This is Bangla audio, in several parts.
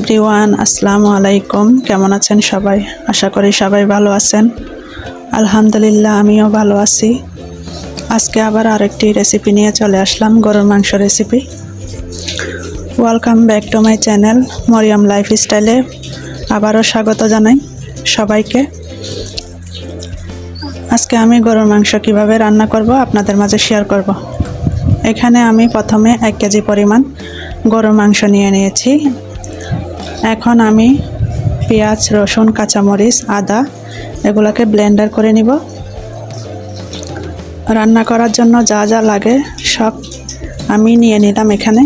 এভরিওয়ান, আসসালামু আলাইকুম। কেমন আছেন সবাই? আশা করি সবাই ভালো আছেন। আলহামদুলিল্লাহ, আমিও ভালো আছি। আজকে আবার আরেকটি রেসিপি নিয়ে চলে আসলাম, গরুর মাংস recipe welcome back to my channel Mariyam life স্টাইলে আবারও স্বাগত জানাই সবাইকে। আজকে আমি গরুর মাংস কীভাবে রান্না করব আপনাদের মাঝে শেয়ার করব। এখানে আমি প্রথমে এক কেজি পরিমাণ গরুর মাংস নিয়ে নিয়েছি। এখন আমি পেঁয়াজ, রসুন, কাঁচামরিচ, আদা এগুলোকে ব্লেন্ডার করে নিব। রান্না করার জন্য যা যা লাগে সব আমি নিয়ে নিলাম এখানে।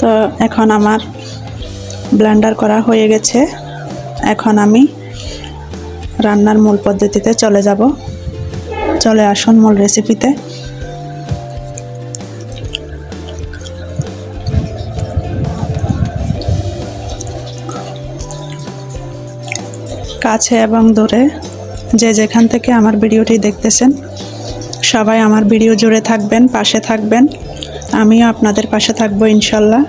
তো এখন আমার ব্লেন্ডার করা হয়ে গেছে। এখন আমি রান্নার মূল পদ্ধতিতে চলে যাব। চলে আসুন মূল রেসিপিতে কাছে এবং দূরে যে যেখান থেকে আমার ভিডিওটি দেখতেছেন, সবাই আমার ভিডিও জুড়ে থাকবেন, পাশে থাকবেন। আমিও আপনাদের পাশে থাকব ইনশাল্লাহ।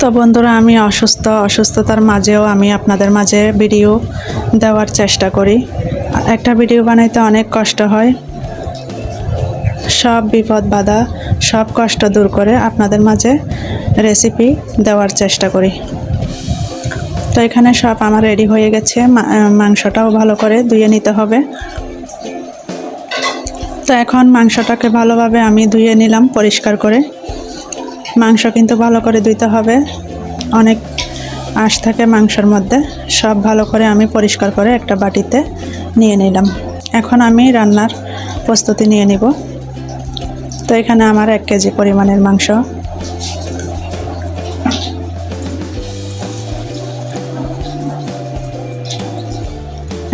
তো বন্ধুরা, আমি অসুস্থ, অসুস্থতার মাঝেও আমি আপনাদের মাঝে ভিডিও দেওয়ার চেষ্টা করি। একটা ভিডিও বানাইতে অনেক কষ্ট হয়। সব বিপদ বাধা, সব কষ্ট দূর করে আপনাদের মাঝে রেসিপি দেওয়ার চেষ্টা করি। তো এখানে সব আমার রেডি হয়ে গেছে। মাংসটাও ভালো করে ধুয়ে নিতে হবে। তো এখন মাংসটাকে ভালোভাবে আমি ধুয়ে নিলাম পরিষ্কার করে। মাংস কিন্তু ভালো করে ধুইতে হবে। অনেক আঁশ থাকে মাংসের মধ্যে। সব ভালো করে আমি পরিষ্কার করে একটা বাটিতে নিয়ে নিলাম। এখন আমি রান্নার প্রস্তুতি নিয়ে নিব। তো এখানে আমার এক কেজি পরিমাণের মাংস।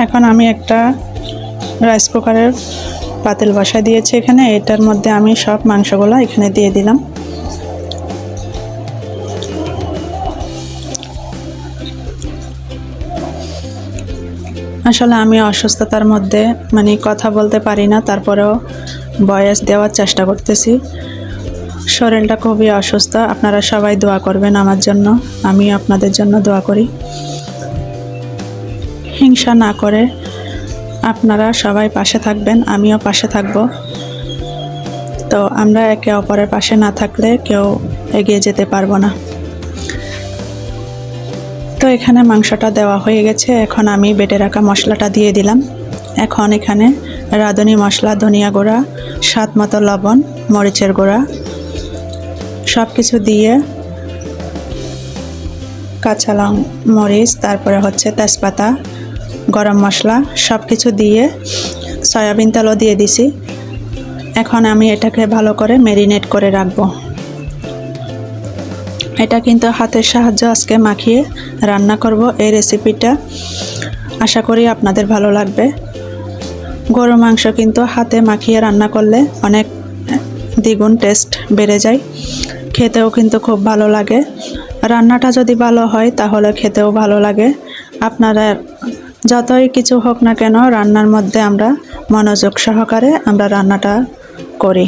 এখন আমি একটা রাইস কুকারের পাতিল বসা দিয়েছি। এখানে এটার মধ্যে আমি সব মাংসগুলো এখানে দিয়ে দিলাম। আসলে আমি অসুস্থতার মধ্যে মানে কথা বলতে পারি না, তারপরেও বয়স দেওয়ার চেষ্টা করতেছি। শরীরটা খুবই অসুস্থ, আপনারা সবাই দোয়া করবেন আমার জন্য আমি আপনাদের জন্য দোয়া করি। হিংসা না করে আপনারা সবাই পাশে থাকবেন, আমিও পাশে থাকব। তো আমরা একে অপরের পাশে না থাকলে কেউ এগিয়ে যেতে পারব না। তো এখানে মাংসটা দেওয়া হয়ে গেছে। এখন আমি বেটে রাখা মশলাটা দিয়ে দিলাম। এখন এখানে রাঁধুনি মশলা, ধনিয়া গুঁড়া, স্বাদ মতো লবণ, মরিচের গুঁড়া সব কিছু দিয়ে কাঁচা লং মরিচ, তারপরে হচ্ছে তেজপাতা, গরম মশলা সব কিছু দিয়ে সয়াবিন তেলও দিয়ে দিছি। এখন আমি এটাকে ভালো করে ম্যারিনেট করে রাখব। এটা কিন্তু হাতের সাহায্য আজকে মাখিয়ে রান্না করব এই রেসিপিটা আশা করি আপনাদের ভালো লাগবে। গরু মাংস কিন্তু হাতে মাখিয়ে রান্না করলে অনেক দ্বিগুণ টেস্ট বেড়ে যায়। খেতেও কিন্তু খুব ভালো লাগে। রান্নাটা যদি ভালো হয় তাহলে খেতেও ভালো লাগে। আপনারা যতই কিছু হোক না কেন রান্নার মধ্যে আমরা মনোযোগ সহকারে আমরা রান্নাটা করি।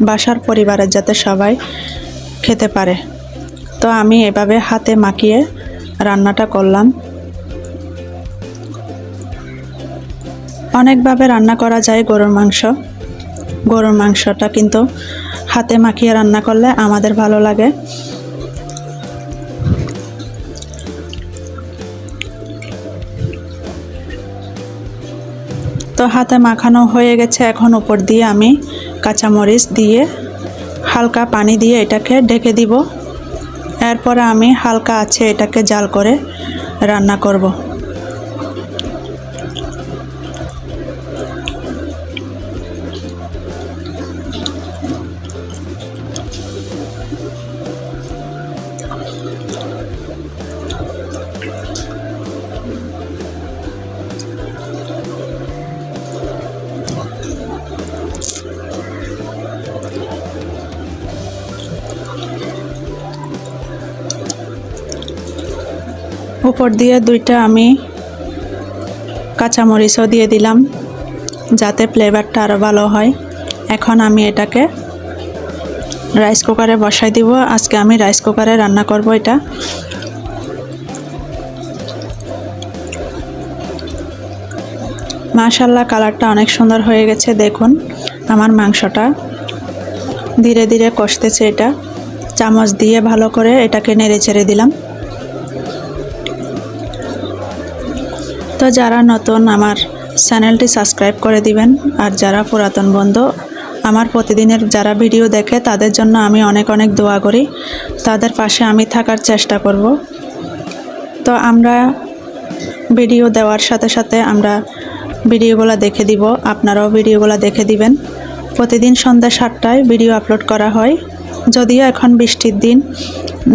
বাসার পরিবারের যাতে সবাই খেতে পারে। তো আমি এভাবে হাতে মাখিয়ে রান্নাটা করলাম। অনেকভাবে রান্না করা যায় গরুর মাংস। গরুর মাংসটা কিন্তু হাতে মাখিয়ে রান্না করলে আমাদের ভালো লাগে। তো হাতে মাখানো হয়ে গেছে। এখন উপর দিয়ে আমি কাঁচামরিচ দিয়ে হালকা পানি দিয়ে এটাকে ঢেকে দিব। এরপরে আমি হালকা আছে এটাকে জাল করে রান্না করব। উপর দিয়ে দুইটা আমি কাঁচামরিচও দিয়ে দিলাম, যাতে ফ্লেভারটা আরও ভালো হয়। এখন আমি এটাকে রাইস কুকারে বসাই দিব। আজকে আমি রাইস কুকারে রান্না করব এটা। মাশাল্লাহ কালারটা অনেক সুন্দর হয়ে গেছে, দেখুন। আমার মাংসটা ধীরে ধীরে কষতেছে এটা। চামচ দিয়ে ভালো করে এটাকে নেড়ে ছেড়ে দিলাম। তো যারা নতুন আমার চ্যানেলটি সাবস্ক্রাইব করে দিবেন। আর যারা পুরাতন বন্ধু, আমার প্রতিদিনের যারা ভিডিও দেখে, তাদের জন্য আমি অনেক অনেক দোয়া করি। তাদের পাশে আমি থাকার চেষ্টা করব। তো আমরা ভিডিও দেওয়ার সাথে সাথে আমরা ভিডিওগুলো দেখে দিব। আপনারাও ভিডিওগুলো দেখে দিবেন। প্রতিদিন সন্ধ্যা সাতটায় ভিডিও আপলোড করা হয়। যদিও এখন বৃষ্টির দিন,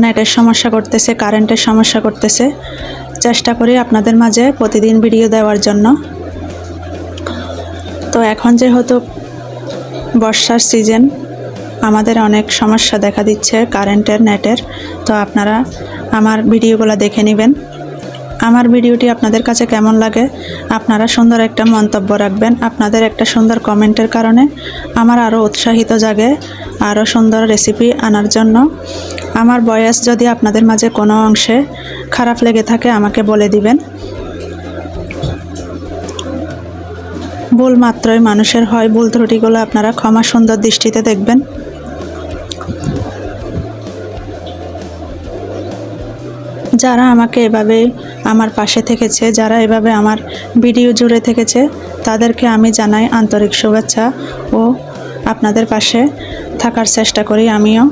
নেটের সমস্যা করতেছে, কারেন্টের সমস্যা করতেছে। চেষ্টা করি আপনাদের মাঝে প্রতিদিন ভিডিও দেওয়ার জন্য। তো এখন যেহেতু বর্ষার সিজন, আমাদের অনেক সমস্যা দেখা দিচ্ছে কারেন্টের নেটের। তো আপনারা আমার ভিডিওগুলো দেখে নেবেন। আমার ভিডিওটি আপনাদের কাছে কেমন লাগে, আপনারা সুন্দর একটা মন্তব্য রাখবেন আপনাদের একটা সুন্দর কমেন্টের কারণে। আমার আরও উৎসাহিত জাগে, আরও সুন্দর রেসিপি আনার জন্য। আমার বয়স যদি আপনাদের মাঝে কোনো অংশে খারাপ লেগে থাকে, আমাকে বলে দিবেন। ভুল মাত্রই মানুষের হয়, ভুল ত্রুটিগুলো আপনারা ক্ষমা সুন্দর দৃষ্টিতে দেখবেন। যারা আমাকে এভাবে আমার পাশে থেকেছে, যারা এভাবে আমার ভিডিও জুড়ে থেকেছে, তাদেরকে আমি জানাই আন্তরিক শুভেচ্ছা ও আপনাদের পাশে থাকার চেষ্টা করি। আমিও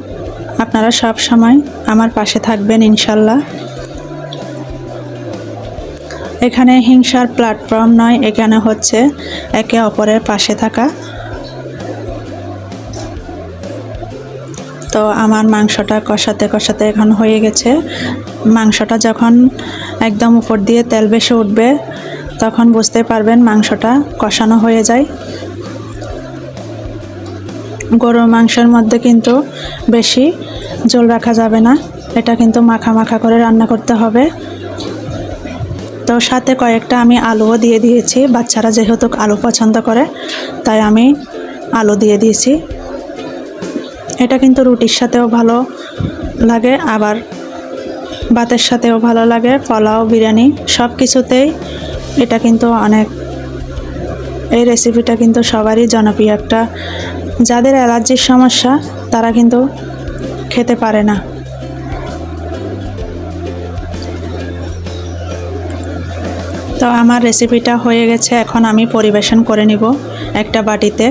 আপনারা সব সময় আমার পাশে থাকবেন ইনশাল্লাহ। এখানে হিংসার প্ল্যাটফর্ম নয়, এখানে হচ্ছে একে অপরের পাশে থাকা। তো আমার মাংসটা কষাতে কষাতে এখন হয়ে গেছে। মাংসটা যখন একদম উপর দিয়ে তেল বেশি উঠবে, তখন বুঝতে পারবেন মাংসটা কষানো হয়ে যায়। গরুর মাংসের মধ্যে কিন্তু বেশি জল রাখা যাবে না, এটা কিন্তু মাখা মাখা করে রান্না করতে হবে। তো সাথে কয়েকটা আমি আলুও দিয়ে দিয়েছি, বাচ্চারা যেহেতু আলু পছন্দ করে, তাই আমি আলু দিয়ে দিয়েছি। এটা কিন্তু রুটির সাথেও ভালো লাগে, আবার ভাতের সাথেও ভালো লাগে, পোলাও, বিরিয়ানি সব কিছুতেই এটা কিন্তু অনেক, এই রেসিপিটা কিন্তু সবারই জনপ্রিয় একটা। যাদের অ্যালার্জির সমস্যা, তারা কিন্তু খেতে পারে না। তো আমার রেসিপিটা হয়ে গেছে, এখন আমি পরিবেশন করে নিব একটা বাটিতে।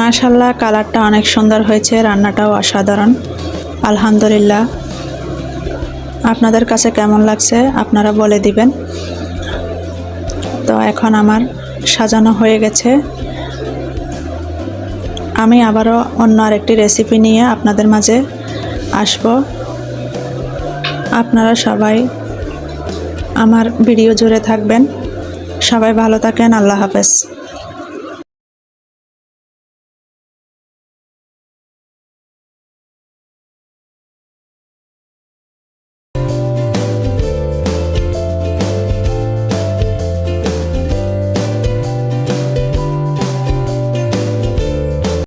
মাশাল্লাহ কালারটা অনেক সুন্দর হয়েছে, রান্নাটাও অসাধারণ। আলহামদুলিল্লাহ। আপনাদের কাছে কেমন লাগছে, আপনারা বলে দিবেন। তো এখন আমার সাজানো হয়ে গেছে। আমি আবারও অন্য আরেকটি রেসিপি নিয়ে আপনাদের মাঝে আসব। আপনারা সবাই আমার ভিডিও জুড়ে থাকবেন। সবাই ভালো থাকেন, আল্লাহ হাফেজ।